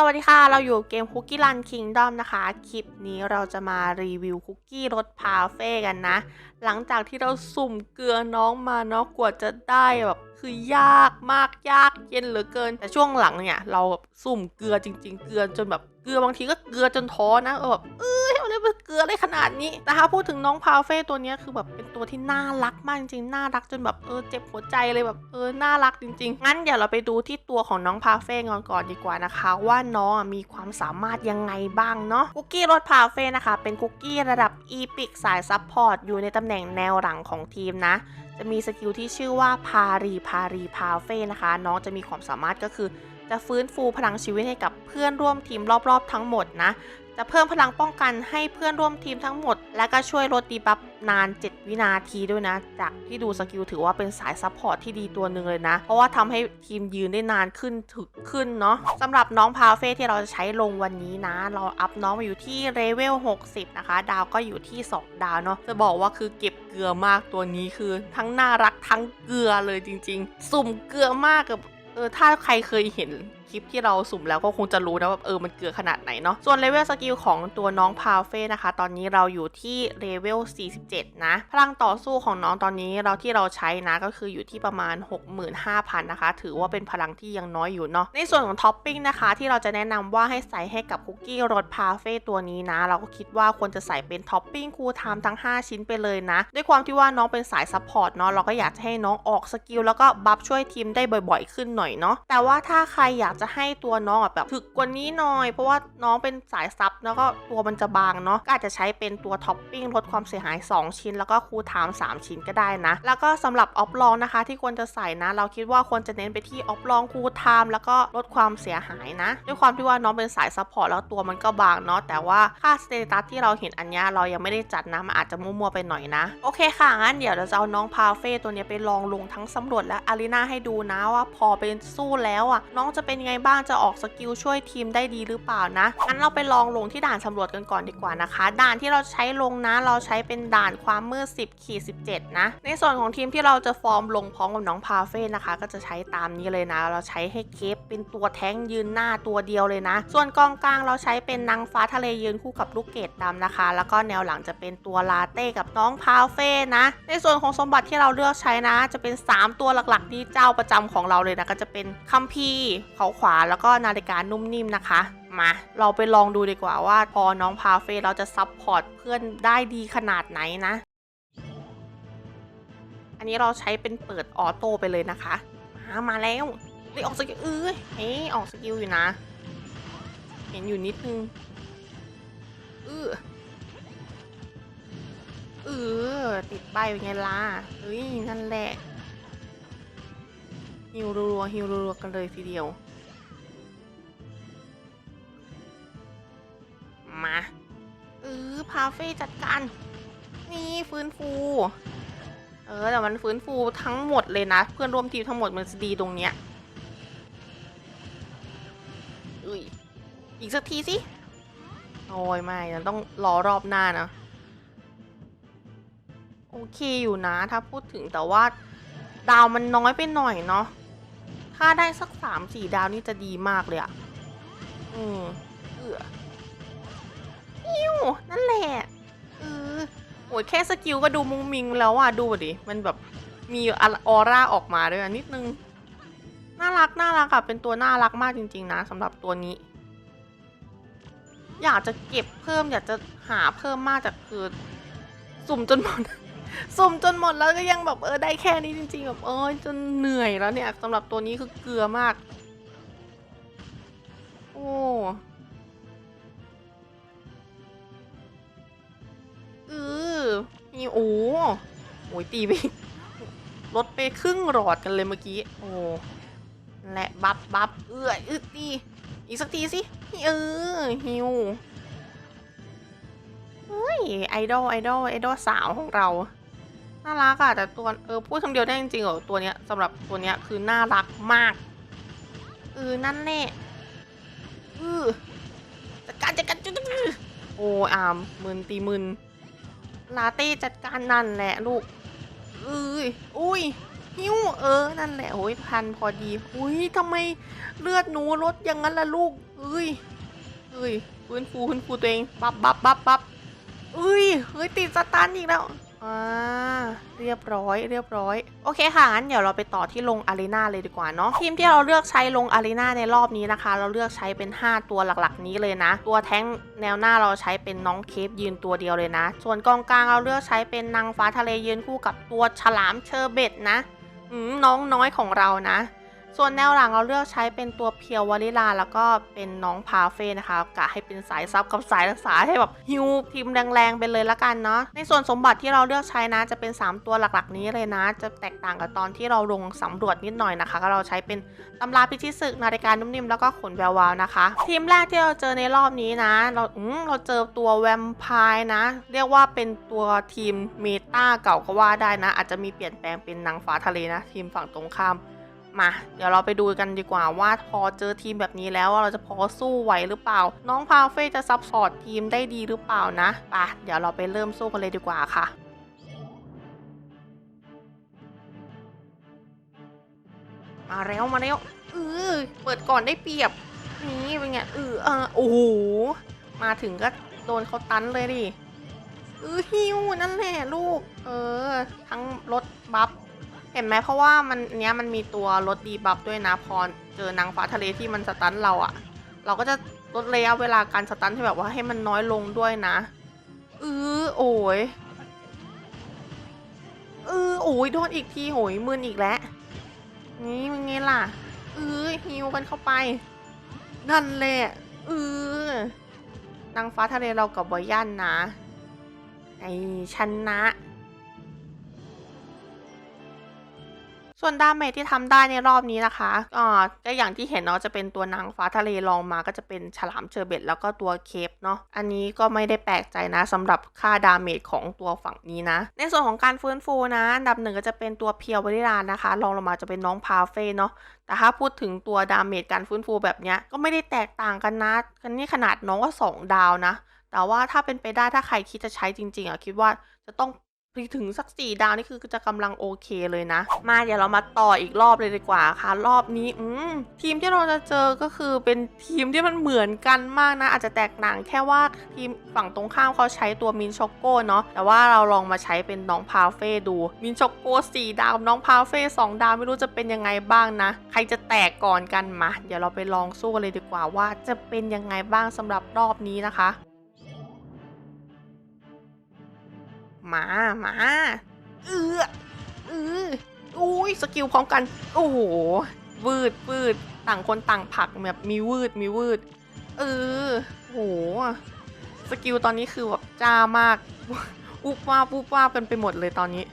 สวัสดีค่ะ เราอยู่เกม Cookie Run Kingdom นะคะ คลิปนี้เราจะมารีวิวคุกกี้รสพาเฟ่กันนะ หลังจากที่เราสุ่มเกลือน้องมาเนาะกว่าจะได้แบบคือยากมากยากเย็นเหลือเกิน แต่ช่วงหลังเนี่ย เราสุ่มเกลือจริง ๆ เกลือจนแบบ ลือบางทีก็เกลือจนท้อนะเออแบบเอ้ยมันเป็นเกลือได้ขนาดนี้แต่ถ้าพูดถึงน้องพาเฟ่ตัวนี้คือแบบเป็นตัวที่น่ารักมากจริงๆน่ารักจนแบบเออเจ็บหัวใจเลยแบบเออน่ารักจริง ๆ งั้นเดี๋ยวเราไปดูที่ตัวของน้องพาเฟ่ก่อนก่อนดีกว่านะคะ ว่าน้องมีความสามารถยังไงบ้างเนาะคุกกี้รสพาเฟ่นะคะ เป็นคุกกี้ระดับอีพิกสายซัพพอร์ตอยู่ในตำแหน่งแนวหลังของทีมนะ จะมีสกิลที่ชื่อว่าพารีพารีพาเฟ่นะคะ น้องจะมีความสามารถก็คือ จะฟื้นฟูพลังชีวิตให้กับเพื่อนร่วมทีมรอบๆ ทั้งหมดนะ จะเพิ่มพลังป้องกันให้เพื่อนร่วมทีมทั้งหมด และก็ช่วยลดดีบัฟนาน 7 วินาทีด้วยนะ จากที่ดูสกิลถือว่าเป็นสายซัพพอร์ตที่ดีตัวหนึ่งเลยนะ เพราะว่าทำให้ทีมยืนได้นานขึ้นถึกขึ้นเนาะสำหรับน้องพาเฟ่ที่เราจะใช้ลงวันนี้นะ เราอัพน้องมาอยู่ที่เลเวล 60 นะคะ ดาวก็อยู่ที่ 2 ดาวเนาะ จะบอกว่าคือเก็บเกลือมากตัวนี้คือ ทั้งน่ารักทั้งเกลือเลยจริง ๆ สุ่มเกลือมากกับ ออถ้าใครเคยเห็น คลิปที่เราสุ่มแล้วก็คงจะรู้นะว่าเออมันเกลือขนาดไหนเนาะส่วนเลเวลสกิลของตัวน้องพาเฟ่นะคะ ตอนนี้เราอยู่ที่เลเวล 47 นะ พลังต่อสู้ของน้องตอนนี้เราที่เราใช้นะก็คืออยู่ที่ประมาณ 65,000 นะคะ ถือว่าเป็นพลังที่ยังน้อยอยู่เนาะในส่วนของท็อปปิ้งนะคะที่เราจะแนะนำว่าให้ใส่ให้กับคุกกี้รสพาเฟ่ตัวนี้นะ เราก็คิดว่าควรจะใส่เป็นท็อปปิ้งคูลไทม์ทั้ง 5 ชิ้นไปเลยนะ ด้วยความที่ว่าน้องเป็นสายซัพพอร์ตเนาะเราก็อยากจะให้น้องออกสกิลแล้วก็บัฟช่วยทีมได้บ่อยๆ ขึ้นหน่อยเนาะแต่ว่าถ้าใครอยากจะให้ตัวน้องแบบถึกกว่านี้หน่อย เพราะว่าน้องเป็นสายซับแล้วก็ตัวมันจะบางเนาะก็อาจจะใช้เป็นตัวท็อปปิ้งลดความเสียหาย 2 ชิ้น แล้วก็คูลไทม์3ชิ้นก็ได้นะ แล้วก็สำหรับออฟลองนะคะ ที่ควรจะใส่นะ เราคิดว่าควรจะเน้นไปที่ออฟลองคูลไทม์แล้วก็ลดความเสียหายนะ ด้วยความที่ว่าน้องเป็นสายซัพพอร์ตแล้วตัวมันก็บางเนาะแต่ว่าค่าสเตตัสที่เราเห็นอันนี้เรายังไม่ได้จัดนะมันอาจจะมั่วๆไปหน่อยนะโอเคค่ะงั้นเดี๋ยวเราจะเอาน้องพาเฟ่ตัวนี้ไปลองลงทั้งสำรวจและอารีนาให้ดูนะว่าพอเป็นสู้แล้วอะน้องจะเป็นยไงบ้างจะออกสกิลช่วยทีมได้ดีหรือเปล่านะงั้นเราไปลองลงที่ด่านสำรวจกันก่อนดีกว่านะคะ ด่านที่เราใช้ลงนะเราใช้เป็นด่านความมืด10ขีด17 นะ ในส่วนของทีมที่เราจะฟอร์มลงพร้อมกับน้องพาเฟ่นะคะ ก็จะใช้ตามนี้เลยนะ เราใช้ให้เคฟเป็นตัวแท้งยืนหน้าตัวเดียวเลยนะ ส่วนกองกลางเราใช้เป็นนางฟ้าทะเลยืนคู่กับลูกเกดดำนะคะ แล้วก็แนวหลังจะเป็นตัวลาเต้กับน้องพาเฟ่นะ ในส่วนของสมบัติที่เราเลือกใช้นะ จะเป็น 3 ตัวหลักๆที่เจ้าประจำของเราเลยนะก็จะเป็นคัมภีเขาขวาแล้วก็นาฬิกานุ่มนิ่มนะคะ มา เราไปลองดูดีกว่าว่าพอน้องพาเฟ่เราจะซับพอร์ตเพื่อนได้ดีขนาดไหนนะ อันนี้เราใช้เป็นเปิดออโต้ไปเลยนะคะมามาแล้วเฮ้ยออกสกิลเอ้ยเฮ้ออกสกิลอยู่นะ เห็นอยู่นิดนึงเออเออติดใบเป็นไงล่ะเฮ้ยนั่นแหละฮิวรัวฮิวรัวกันเลยทีเดียว พาเฟ่จัดการ นี่ฟื้นฟู เออ แต่มันฟื้นฟูทั้งหมดเลยนะ เพื่อนร่วมทีมทั้งหมดมันจะดีตรงเนี้ยอุ้ยอีกสักทีสิ โอ้ยไม่ต้องรอรอบหน้านะ โอเคอยู่นะ ถ้าพูดถึงแต่ว่า ดาวมันน้อยไปหน่อยเนาะถ้าได้สักสามสี่ดาวนี่จะดีมากเลยอะอืมเออ อิ้วนั่นแหละเออโอ้ยแค่สกิลก็ดูมุงมิงแล้วอะดูดิ มันแบบมีออร่าออกมาด้วยนิดนึง น่ารักน่ารักอะเป็นตัวน่ารักมากจริง ๆ นะสำหรับตัวนี้ อยากจะเก็บเพิ่มอยากจะหาเพิ่มมากจากคือ สุ่มจนหมด สุ่มจนหมดแล้วก็ยังแบบเออได้แค่นี้จริง ๆ แบบเออจนเหนื่อยแล้วเนี่ยสำหรับตัวนี้คือเกลือมาก โอ้ เออมีโอ้โหตีไปลดไปครึ่งหลอดกันเลยเมื่อกี้ โอ้และบัฟบัฟเอื้ออึดตีอีกสักทีสิเออฮิวเฮ้ยไอดอลไอดอลไอดอลสาวของเราน่ารักอะแต่ตัวเออพูดคำเดียวได้จริงๆเหรอตัวเนี้ยสำหรับตัวเนี้ยคือน่ารักมากเออนั่นแน่เออจัดการจัดการจัดการโอ้อามมึนตีมึน ลาเต้จัดการนั่นแหละลูกเอ้ยอุ้ยหิวเออ นั่นแหละโอ้ยพันพอดี อุ้ยทำไมเลือดหนูลดอย่างนั้นล่ะลูกเอ้ยเอ้ยฟื้นฟูฟื้นฟูตัวเอง บับบับบับบับเอ้ยเฮ้ยติดสตันอีกแล้ว อ่าเรียบร้อย เรียบร้อย โอเคค่ะงั้นเดี๋ยวเราไปต่อที่ลงอารีนาเลยดีกว่าเนาะทีมที่เราเลือกใช้ลงอารีนาในรอบนี้นะคะ เราเลือกใช้เป็น 5 ตัวหลักๆ นี้เลยนะ ตัวแท้งแนวหน้าเราใช้เป็นน้องเคฟยืนตัวเดียวเลยนะ ส่วนกองกลางเราเลือกใช้เป็นนางฟ้าทะเลยืนคู่กับตัวฉลามเชอร์เบตนะอืมน้องน้อยของเรานะ ส่วนแนวหลังเราเลือกใช้เป็นตัวเพียววาลิลา แล้วก็เป็นน้องพาเฟ่นะคะกะให้เป็นสายซับกับสายรักษาให้แบบฮิวทีมแรงๆไปเลยละกันเนาะในส่วนสมบัติที่เราเลือกใช้นะ จะเป็น 3 ตัวหลักๆ นี้เลยนะ จะแตกต่างกับตอนที่เราลงสำรวจนิดหน่อยนะคะก็เราใช้เป็นตำราพิชิตศึกนาฬิกานุ่มนิ่มแล้วก็ขนแวววาวนะคะ ทีมแรกที่เราเจอในรอบนี้นะ เราอืมเราเจอตัวแวมไพร์นะ เรียกว่าเป็นตัวทีมเมตาเก่าก็ว่าได้นะ อาจจะมีเปลี่ยนแปลงเป็นนางฟ้าทะเลนะ ทีมฝั่งตรงข้าม มา เดี๋ยวเราไปดูกันดีกว่าว่าพอเจอทีมแบบนี้แล้วเราจะพอสู้ไหวหรือเปล่า น้องพาเฟ่จะซับพอร์ตทีมได้ดีหรือเปล่านะปะเดี๋ยวเราไปเริ่มสู้กันเลยดีกว่าค่ะมาแล้วมาแล้วเออเปิดก่อนได้เปรียบ นี่เป็นไงเออเออโอ้โหมาถึงก็โดนเขาตันเลยดิเออฮิวนั่นแหละลูก เออ ทั้งรถบัฟ ห็นไหมเพราะว่ามันเนี้ยมันมีตัวลดดีบัฟด้วยนะพอเจอนางฟ้าทะเลที่มันสตันเราอะเราก็จะลดระยะเวลาการสตันให้แบบว่าให้มันน้อยลงด้วยนะเออโอ้ยเออโอ้ยโดนอีกทีโหยมึนอีกแล้วนี่มึงไงล่ะเออฮิวกันเข้าไป นั่นแหละเออนางฟ้าทะเลเรากับบอยันนะไอชนะ ส่วนดาเมจที่ทำได้ในรอบนี้นะคะก็ก็อย่างที่เห็นเนาะจะเป็นตัวนางฟ้าทะเลลองมาก็จะเป็นฉลามเชอร์เบตแล้วก็ตัวเคปเนาะอันนี้ก็ไม่ได้แปลกใจนะสำหรับค่าดาเมจของตัวฝั่งนี้นะ ในส่วนของการฟื้นฟูนะอันดับหนึ่งก็จะเป็นตัวเพียววริลานะคะรองลงมาจะเป็นน้องพาเฟ่เนาะแต่ถ้าพูดถึงตัวดาเมจการฟื้นฟูแบบเนี้ยก็ไม่ได้แตกต่างกันนะกันนี่ขนาดน้องก็สองดาวนะ แต่ว่าถ้าเป็นไปได้ถ้าใครคิดจะใช้จริงๆอะคิดว่าจะต้อง ถึงสักสี่ดาวนี่คือจะกำลังโอเคเลยนะ มาเดี๋ยวเรามาต่ออีกรอบเลยดีกว่าค่ะ รอบนี้อืทีมที่เราจะเจอก็คือเป็นทีมที่มันเหมือนกันมากนะ อาจจะแตกต่างแค่ว่าทีมฝั่งตรงข้ามเขาใช้ตัวมินช็อกโก้เนาะแต่ว่าเราลองมาใช้เป็นน้องพาเฟ่ดู มินช็อกโก้สี่ดาวน้องพาเฟ่สองดาวไม่รู้จะเป็นยังไงบ้างนะ ใครจะแตกก่อนกันมา เดี๋ยวเราไปลองสู้กันเลยดีกว่าว่าจะเป็นยังไงบ้างสำหรับรอบนี้นะคะ มามาเออเอออุ้ยสกิลพร้อมกัน โอ้โห วืดวืดต่างคนต่างผักแบบมีวืดมีวืด เออโห สกิลตอนนี้คือแบบจ้ามากปุ๊บว่าปุ๊บว่ากันไปหมดเลยตอนนี้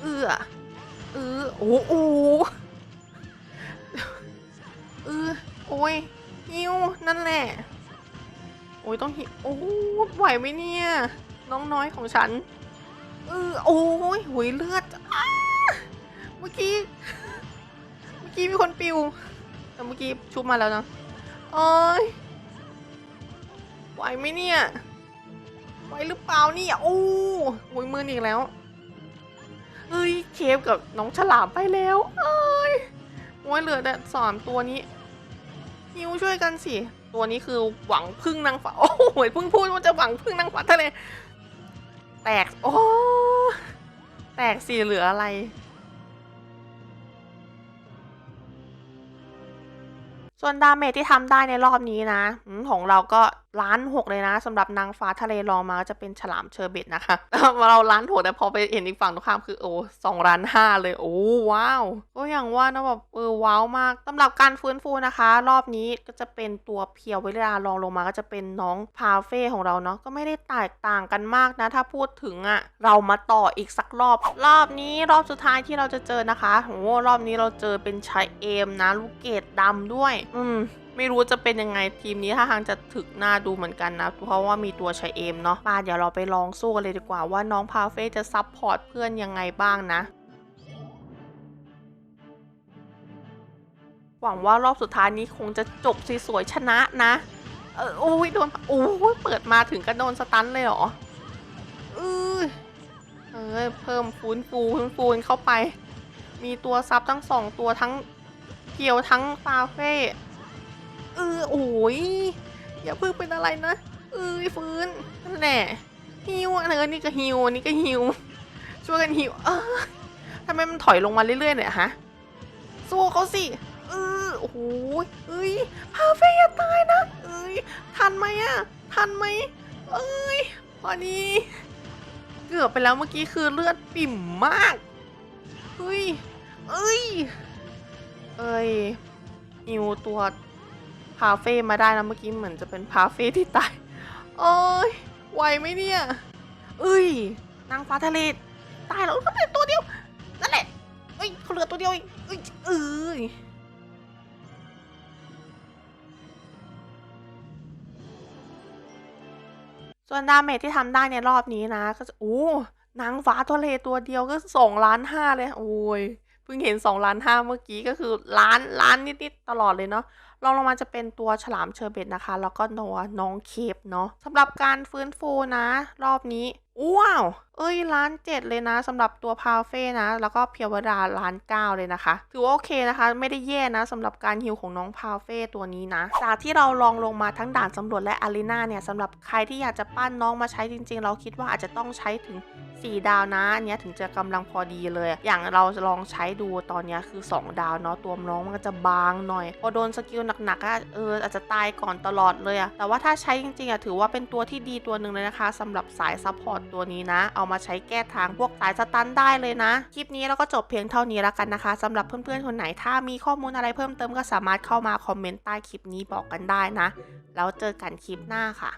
เออเออโอ้โหเออโอ้ยฮิวนั่นแหละ โอ้ยต้องหิโอ้ไหวไหมเนี่ย น้องน้อยของฉัน เออโอ้ยหุยเลือดเมื่อกี้ เมื่อกี้มีคนปิว แต่เมื่อกี้ชุบมาแล้วนะเอ้ยไหวไหมเนี่ยไหวหรือเปล่านี่โอ้โหมืออีกแล้วเฮ้ยเคฟกับน้องฉลามไปแล้วเอ้ยโอ้ยเหลือแต่สามตัวนี้ฮิวช่วยกันสิ ตัวนี้คือหวังพึ่งนางฟ้า โอ้โหพิ่งพูดว่าจะหวังพึ่งนางฟ้าทะเล แตก โอ้ แตกสีเหลืออะไร ส่วนดาเมจที่ทำได้ในรอบนี้นะ ของเราก็ล้านหกเลยนะสำหรับนางฟ้าทะเลลองมาก็จะเป็นฉลามเชอร์เบตนะคะเราล้านหกแต่พอไปเห็นอีกฝั่งตรงข้ามคือโอ้สองล้านห้าเลยโอ้ว้าว ก็อย่างว่านะแบบเออว้าวมากสำหรับการฟื้นฟูนะคะ รอบนี้ก็จะเป็นตัวเพียวเวลาลองลงมาก็จะเป็นน้องพาเฟ่ของเราเนาะก็ไม่ได้แตกต่างกันมากนะ ถ้าพูดถึงอะ่ะ เรามาต่ออีกสักรอบ รอบนี้รอบสุดท้ายที่เราจะเจอนะคะโอ้รอบนี้เราเจอเป็นชายเอมนะลูกเกดดำด้วย อืม ไม่รู้จะเป็นยังไงทีมนี้ถ้าทางจะถึกหน้าดูเหมือนกันนะ เพราะว่ามีตัวชายเอมเนาะมาเดี๋ยวเราไปลองสู้กันเลยดีกว่าว่าน้องพาเฟ่จะซับพอร์ตเพื่อนยังไงบ้างนะหวังว่ารอบสุดท้ายนี้คงจะจบสวยๆชนะนะ เออโอ้ยโดนโอ้ยเปิดมาถึงก็โดนสตันเลยเหรอเออเออเพิ่มฟูนฟูฟูนฟูนเข้าไป มีตัวซับทั้งสองตัวทั้งเกียวทั้งฟาเฟ่ อออโอ้ยอย่าเพิ่งเป็นอะไรนะเอ้ยฟื้นนั่นแหละฮิวอันนี้นี่ก็ฮิวอันนี้ก็ฮิวช่วยกันฮิวเออทำไมมันถอยลงมาเรื่อยๆเนี่ยฮะสู้เขาสิเออโอ้โหเอ้ยพาเฟ่อย่าตายนะเอ้ยทันไหมอะทันไหมเอ้ยพอดีเกือบไปแล้วเมื่อกี้คือเลือดปิ่มมากเฮ้ยเอ้ยเอ้ยฮิวตัว พาเฟ่มาได้นะเมื่อกี้เหมือนจะเป็นพาเฟ่ที่ตายโอ้ยไหวไหมเนี่ยเอ้ยนางฟ้าทะเลตายแล้วก็เหลือตัวเดียวนั่นแหละเอ้ยเขาเหลือตัวเดียวเองเอ้ยเอ้ยส่วนดาเมจที่ทำได้ในรอบนี้นะ ก็จะโอ้นางฟ้าทะเลตัวเดียวก็สองล้านห้าเลย โอ้ย พิ่งเห็นสองล้านห้าเมื่อกี้ก็คือล้านล้านนิดๆตลอดเลยเนาะรองลงมาจะเป็นตัวฉลามเชอร์เบตนะคะ แล้วก็ตัวน้องเคปเนาะสำหรับการฟื้นฟูนะ รอบนี้ว้าว เอ้ยล้านเจ็ดเลยนะสำหรับตัวพาเฟ่นะ แล้วก็เพียวดาล้านเก้าเลยนะคะ ถือว่าโอเคนะคะ ไม่ได้แย่นะสำหรับการฮิวของน้องพาเฟ่ตัวนี้นะ จากที่เราลองลงมาทั้งด่านสำรวจและอารีนาเนี่ยสำหรับใครที่อยากจะปั้นน้องมาใช้จริง ๆ เราคิดว่าอาจจะต้องใช้ถึง 4 ดาวนะอันเนี้ยถึงจะกำลังพอดีเลย อย่างเราลองใช้ดูตอนเนี้ยคือ 2 ดาวเนาะตัวน้องมันก็จะบางหน่อย พอโดนสกิลหนักๆก็เอออาจจะตายก่อนตลอดเลยอะแต่ว่าถ้าใช้จริงๆอะถือว่าเป็นตัวที่ดีตัวหนึ่งเลยนะคะสำหรับสายซัพพอร์ตตัวนี้นะเอามาใช้แก้ทางพวกสายสตันได้เลยนะ คลิปนี้เราก็จบเพียงเท่านี้แล้วกันนะคะสำหรับเพื่อนๆคนไหนถ้ามีข้อมูลอะไรเพิ่มเติมก็สามารถเข้ามาคอมเมนต์ใต้คลิปนี้บอกกันได้นะ แล้วเจอกันคลิปหน้าค่ะ